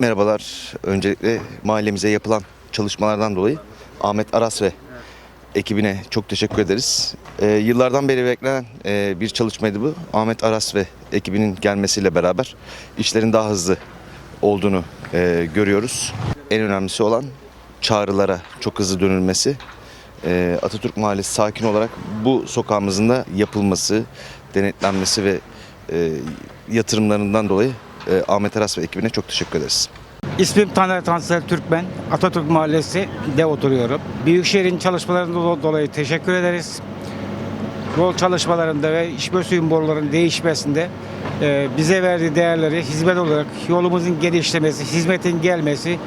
Merhabalar. Öncelikle mahallemize yapılan çalışmalardan dolayı Ahmet Aras ve ekibine çok teşekkür ederiz. Ee, yıllardan beri beklenen e, bir çalışmaydı bu. Ahmet Aras ve ekibinin gelmesiyle beraber işlerin daha hızlı olduğunu e, görüyoruz. En önemlisi olan çağrılara çok hızlı dönülmesi. Ee, Atatürk Mahallesi sakin olarak bu sokağımızın da yapılması, denetlenmesi ve e, yatırımlarından dolayı e, Ahmet Aras ve ekibine çok teşekkür ederiz. İsmim Taner Tansel Türkmen. Atatürk Mahallesi'de oturuyorum. Büyükşehir'in çalışmalarından do- dolayı teşekkür ederiz. Yol çalışmalarında ve içme suyun borularının değişmesinde e, bize verdiği değerleri hizmet olarak yolumuzun genişlemesi, hizmetin gelmesi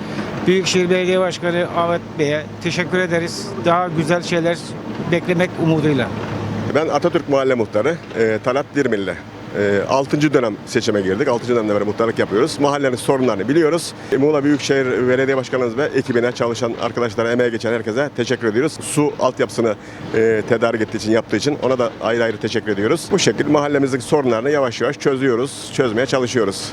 Büyükşehir Belediye Başkanı Ahmet Bey'e teşekkür ederiz. Daha güzel şeyler beklemek umuduyla. Ben Atatürk Mahalle Muhtarı e, Talat Dirmilli. E, 6. dönem seçime girdik. 6. dönemde beri muhtarlık yapıyoruz. Mahallenin sorunlarını biliyoruz. E, Muğla Büyükşehir Belediye Başkanımız ve ekibine çalışan arkadaşlara, emeğe geçen herkese teşekkür ediyoruz. Su altyapısını e, tedarik ettiği için, yaptığı için ona da ayrı ayrı teşekkür ediyoruz. Bu şekilde mahallemizdeki sorunlarını yavaş yavaş çözüyoruz, çözmeye çalışıyoruz.